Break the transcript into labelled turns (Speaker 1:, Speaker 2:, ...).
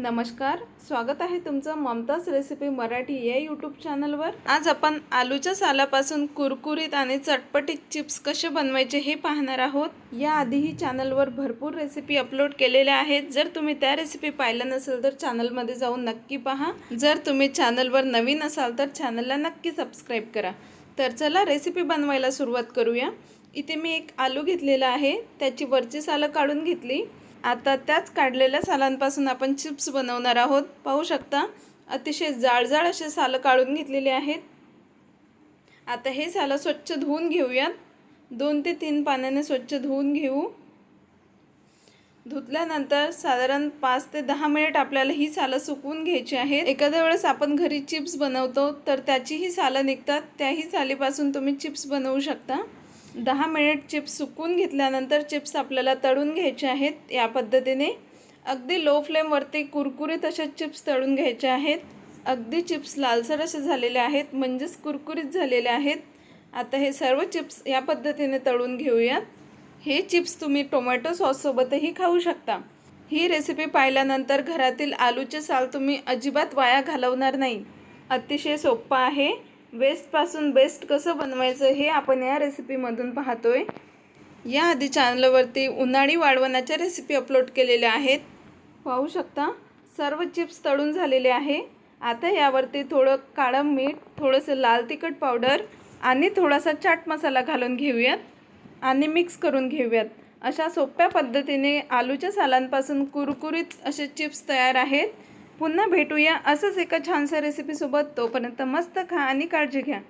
Speaker 1: नमस्कार स्वागत आहे तुमचं ममताज रेसिपी मराठी या यूट्यूब चॅनलवर आज आपण आलूच्या सालापासून कुरकुरीत आणि चटपटीत चिप्स कसे बनवायचे हे पाहणार आहोत. याआधीही चॅनलवर भरपूर रेसिपी अपलोड केलेल्या आहेत. जर तुम्ही त्या रेसिपी पाहिल्या नसेल तर चॅनलमध्ये जाऊन नक्की पहा. जर तुम्ही चॅनलवर नवीन असाल तर चॅनलला नक्की सबस्क्राईब करा. तर चला रेसिपी बनवायला सुरुवात करूया. इथे मी एक आलू घेतलेला आहे. त्याची वरची सालं काढून घेतली. आता त्याच काढलेल्या सालांपासून आपण चिप्स बनवणार आहोत. पाहू शकता अतिशय जाळजाळ असे सालं काढून घेतलेले आहेत. आता हे सालं स्वच्छ धुवून घेऊयात. दोन ते तीन पाण्याने स्वच्छ धुवून घेऊ. धुतल्यानंतर साधारण पाच ते दहा मिनिट आपल्याला ही सालं सुकवून घ्यायची आहेत. एखाद्या वेळेस आपण घरी चिप्स बनवतो तर त्याचीही सालं निघतात. त्याही सालीपासून तुम्ही चिप्स बनवू शकता. दहा मिनिट चिप्स सुकून घेतल्यानंतर चिप्स आपल्याला तळून घ्यायचे आहेत. या पद्धतीने अगदी लो फ्लेमवरती कुरकुरीत अशा चिप्स तळून घ्यायचे आहेत. अगदी चिप्स लालसर असे झालेले आहेत म्हणजेच कुरकुरीत झालेले आहेत. आता हे सर्व चिप्स या पद्धतीने तळून घेऊयात. हे चिप्स तुम्ही टोमॅटो सॉससोबतही खाऊ शकता. ही रेसिपी पाहिल्यानंतर घरातील आलूचे साल तुम्ही अजिबात वाया घालवणार नाही. अतिशय सोप्पा आहे. वेस्टपासून बेस्ट कसं बनवायचं हे आपण या रेसिपीमधून पाहतो आहे याआधी चॅनलवरती उन्हाळी वाळवणाच्या रेसिपी अपलोड केलेल्या आहेत. पाहू शकता सर्व चिप्स तळून झालेले आहे. आता यावरती थोडं काळं मीठ थोडंसं लाल तिखट पावडर आणि थोडासा चाट मसाला घालून घेऊयात आणि मिक्स करून घेऊयात. अशा सोप्या पद्धतीने आलूच्या सालांपासून कुरकुरीत असे चिप्स तयार आहेत. पुन्हा भेटूया. असंच एका छानशा रेसिपीसोबत तोपर्यंत मस्त खा आणि काळजी घ्या.